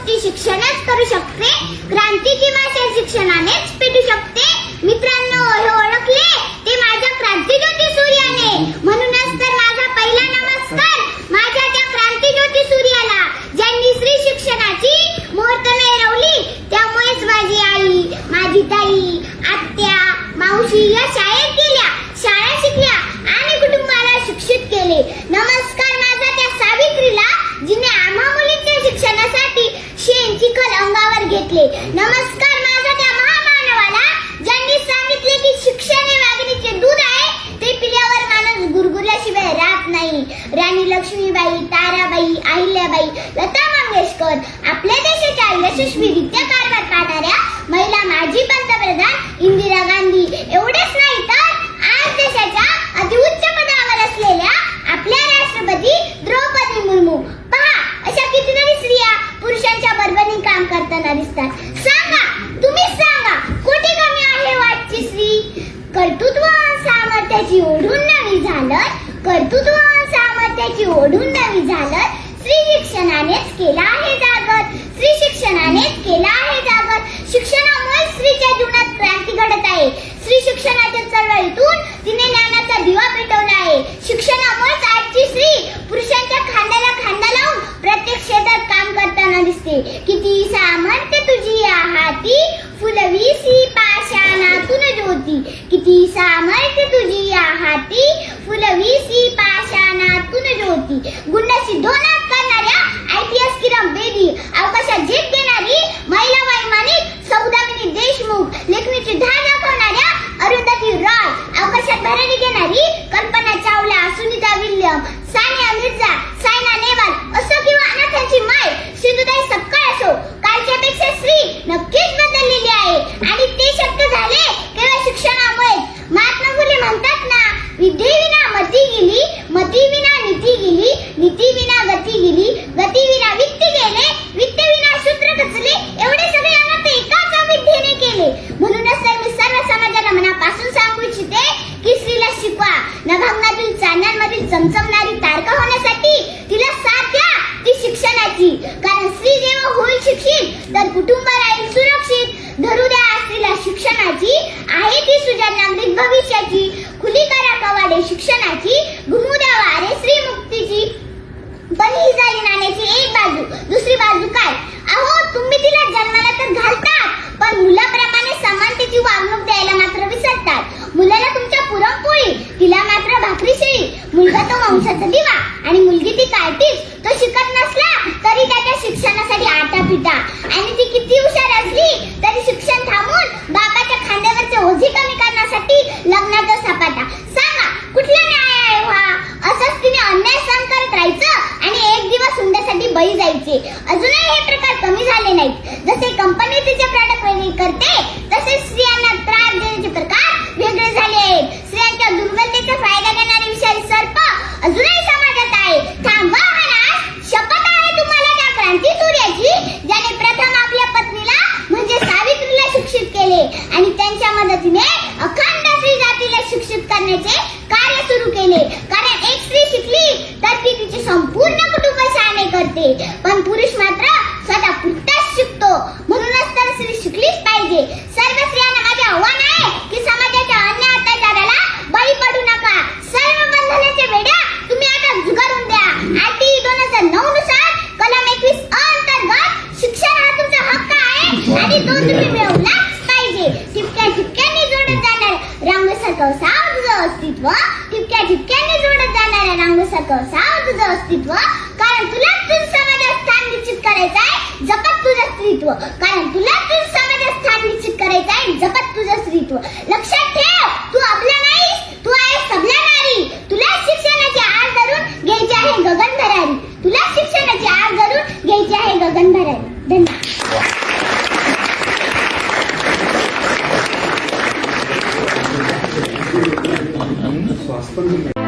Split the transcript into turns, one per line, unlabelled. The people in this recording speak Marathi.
गोष्टी शिक्षणच करू शकते. क्रांतीची भाषा शिक्षणानेच पेटू शकते. मित्रांनो हे ओळखले? ते माझ्या क्रांतीज्योती सूर्याने म्हणूनच तर माझा पहिला नमस्कार माझ्या त्या क्रांतीज्योती सूर्याला ज्यांनी स्त्री शिक्षणाची मुहूर्त मिळवली. त्यामुळेच माझी आई माझी ताई आत्या मावशी या शाळेत गेल्या. शाळा शिकल्या आणि कुटुंबाला शिक्षित केले. नमस्कार. यशस्वीरित्या कारभार पाहणाऱ्या महिला माजी पंतप्रधान इंदिरा गांधी. एवढेच नाही तर आज देशाच्या अतिउच्च पदावर असलेल्या आपल्या राष्ट्रपती द्रौपदी मुर्मू. पहा अशा कितीतरी स्त्रिया पुरुषांच्या बरोबरीने काम करताना दिसतात. सांगा तुम्ही सांगा कुठे कमी आहे वाटची स्त्री? कर्तृत्व सामर्थ्याची ओढून नवी झालं कर्तृत्व सामर्थ्याची ओढून नवी झालं स्त्री शिक्षणानेच केला आहे जागर स्त्री शिक्षणानेच केला आहे जागर कुटुंबाला सुरक्षित धरू द्या असलेल्या शिक्षणाची आहे ती सुजनामृत भविष्याची खुली करा कवाडे शिक्षणाची घुमू द्या वारे स्त्री मुक्तीची पण ही झाली नाण्याची एक बाजू दुसरी बाजू काय अहो तुम्ही तिला जन्माला तर घालतात पण मुलाप्रमाणे समानतेची वागणूक द्यायला मात्र विसरतात मुलाला तुमच्या पुरणपोळी तिला मात्र भाकरी शेळी मुलगा तो वंशाचा दिवा आणि मुलगी ती कार्टीज तो शिकत नसला तरी त्याच्या शिक्षणासाठी आटा पिटा आणि ती किती हुशार असली तरी शिक्षण थांबून बापाच्या खांद्यावरचे ओझे कमी करण्यासाठी लग्नाचा सपाटा सांगा कुठला न्याय आहे हा असंच तिने अन्याय सहन करत राहायचं आणि एक दिवस हुंड्यासाठी बळी जायचे अजूनही हे प्रकार कमी झाले नाहीत जसे कंपनी तिचे प्रॉडक्ट वेगळे करते तसे स्त्रियांना त्रास देण्याचे प्रकार वेगळे झाले आहेत. स्त्रियांच्या दुर्बलतेचा फायदा घेणारे विषारी सर्प अजूनही समाजात आहे. थांबवा हा नाश शपथ आहे तुम्हाला त्या क्रांती सूर्याची ज्याने प्रथम आपल्या पत्नीला म्हणजे सावित्रीला शिक्षित केले आणि त्यांच्या मदतीने अखंड स्त्री जातीला शिक्षित करण्याचे कार्य सुरू केले. कारण एक स्त्री शिकली तर ती तिचे संपूर्ण कुटुंब शहाणे करते. पण पुरुष मात्र रांगोसारखं तुझं अस्तित्व ठिपक्या ठिपक्याने जोडत जाणाऱ्या रांगोसारखं साव तुझं अस्तित्व कारण तुला तुझ समाजात स्थान निश्चित करायचं आहे जपत तुझं अस्तित्व. कारण तुला तुझ समाजात स्थान निश्चित करायचं आहे जपत तुझं स्त्रीत्व लक्षात ठेव तू आपला नाहीस तू आहे सबला नारी तुला शिक्षणाची आड धरून घ्यायची आहे गगन भरारी तुला शिक्षणाची आड धरून घ्यायची आहे गगन भरारी धन्यवाद
श्वास पण